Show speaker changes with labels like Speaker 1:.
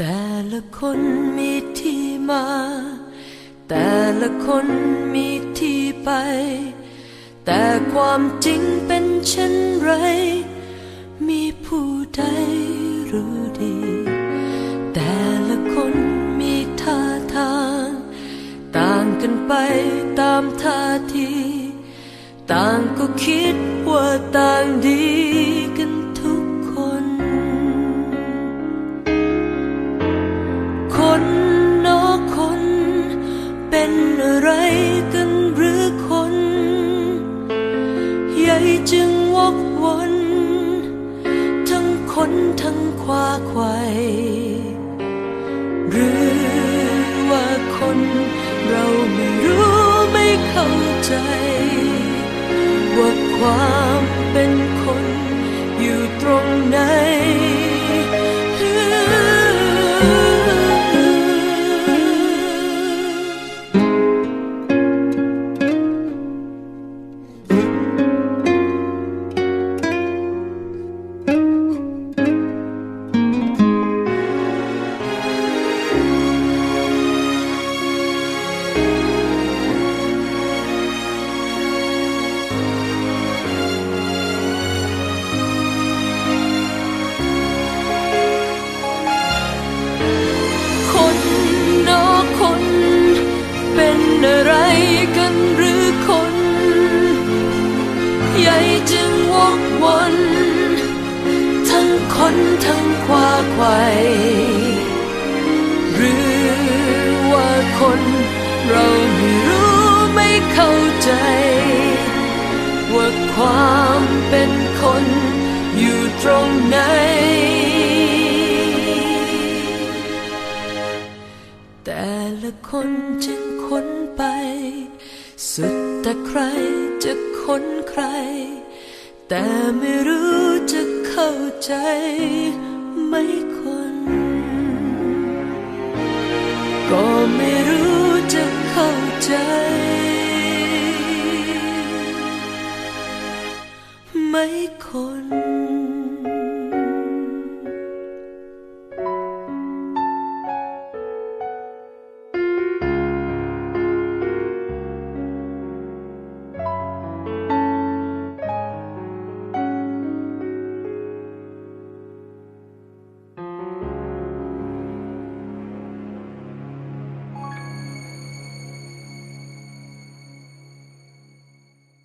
Speaker 1: แต่ละคนมีที่มา แต่ละคนมีที่ไป แต่ความจริงเป็นเช่นไร มีผู้ใดรู้ดี แต่ละคนมีท่าทาง ต่างกันไปตามท่าที ต่างก็คิดว่าต่างดี เป็นอะไรกันหรือคนใหญ่จึงวกวนทั้งคนทั้งควาควายหรือว่าคนเราไม่รู้ไม่เข้าใจว่าความ ควาควายหรือว่าคนเราไม่รู้ไม่เข้าใจ ว่าความเป็นคนอยู่ตรงไหน แต่ละคนจึงค้นไป สุดแต่ใครจะค้นใคร แต่ไม่รู้จะเข้าใจ ไม่คน ก็ไม่รู้จะเข้าใจ ไม่คน